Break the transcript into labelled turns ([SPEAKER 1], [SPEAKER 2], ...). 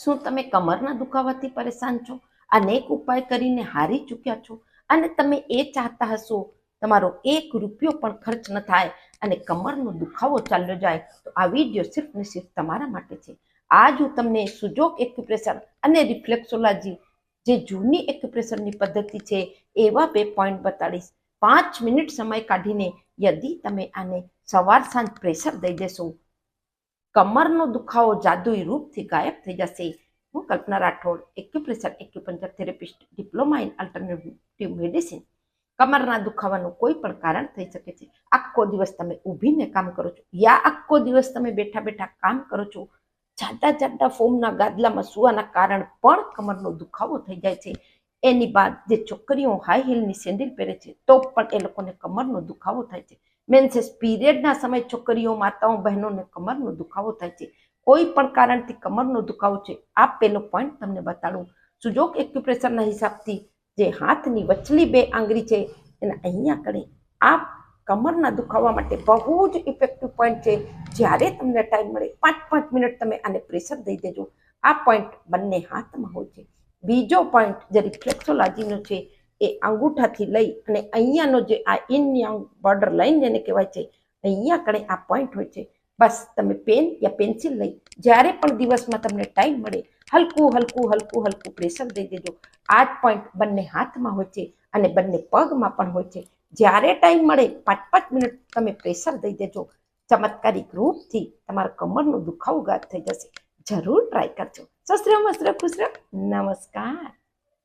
[SPEAKER 1] શું તમે કમરના દુખાવાથી પરેશાન છો? અનેક ઉપાય કરીને હારી ચૂક્યા છો અને તમે એ ચાહતા હશો, તમારો એક રૂપિયો પણ ખર્ચ ન થાય અને કમરનો દુખાવો ચાલ્યો જાય, તો આ વીડિયો સિર્ફ ને સિર્ફ તમારા માટે છે. આજ હું તમને સુજોગ એક્યુપ્રેશર અને રિફ્લેક્સોલોજી, જે જૂની એક્યુપ્રેશરની પદ્ધતિ છે, એવા બે પોઈન્ટ બતાડીશ. પાંચ મિનિટ સમય કાઢીને યદી તમે આને સવાર સાંજ પ્રેશર દઈ દેશો. કમરનો દુખાવો જાદુઈ રૂપથી ગાયબ થઈ જશે. હું Kalpana Rathod, acupressure, acupuncture therapist, diploma in alternative medicine. કમરના દુખાવાનું કોઈ પણ કારણ થઈ શકે છે. આખો દિવસ તમે ઊભીને કામ કરો છો. યા આખો દિવસ તમે બેઠા બેઠા કામ કરો છો. જાડા જાડા ફોમના ગાદલામાં સુવાના કારણ પણ કમરનો દુખાવો થઈ જાય છે. એની બાદ જે છોકરીઓ હાઈ હિલની સેન્ડિલ પહેરે છે, તો પણ એ લોકોને કમરનો દુખાવો થાય છે. મેન્સેસ પીરિયડના સમય છોકરીઓ, માતાઓ, બહેનોને કમરનો દુખાવો થાય છે, કોઈ પણ કારણથી કમરનો દુખાવો છે આ પેલો પોઈન્ટ તમને બતાડું. સુજોગ એક્યુપ્રેશરના હિસાબથી જે હાથની વચલી બે આંગળી છે, એના અહીંયા કણે આ કમરના દુખાવા માટે બહુ જ ઇફેક્ટિવ પોઈન્ટ છે. જ્યારે તમને ટાઈમ મળે પાંચ પાંચ મિનિટ તમે આને પ્રેશર દઈ દેજો. આ પોઈન્ટ બંને હાથમાં હોય છે. બીજો પોઈન્ટ જે રિફ્લેક્સોલોજીનો છે એ અંગૂઠાથી લઈ અને અહીંયાનો જે આ ઇનની બોર્ડર લાઈન જેને કહેવાય છે, અહીંયા કણે આ પોઈન્ટ હોય છે. બસ, તમે પેન યા પેન્સિલ લઈ, જ્યારે પણ દિવસમાં તમને ટાઈમ મળે, હલકું હલકું હલકું હલકું પ્રેશર દઈ દેજો. આ જ પોઈન્ટ બંને હાથમાં હોય છે અને બંને પગમાં પણ હોય છે. જ્યારે ટાઈમ મળે પાંચ પાંચ મિનિટ તમે પ્રેશર દઈ દેજો. ચમત્કારિક રૂપથી તમારા કમરનું દુખાવઘાત થઈ જશે. જરૂર ટ્રાય કરજો. સસ્ત્ર મસ્ત્ર ખુશ રહો. નમસ્કાર.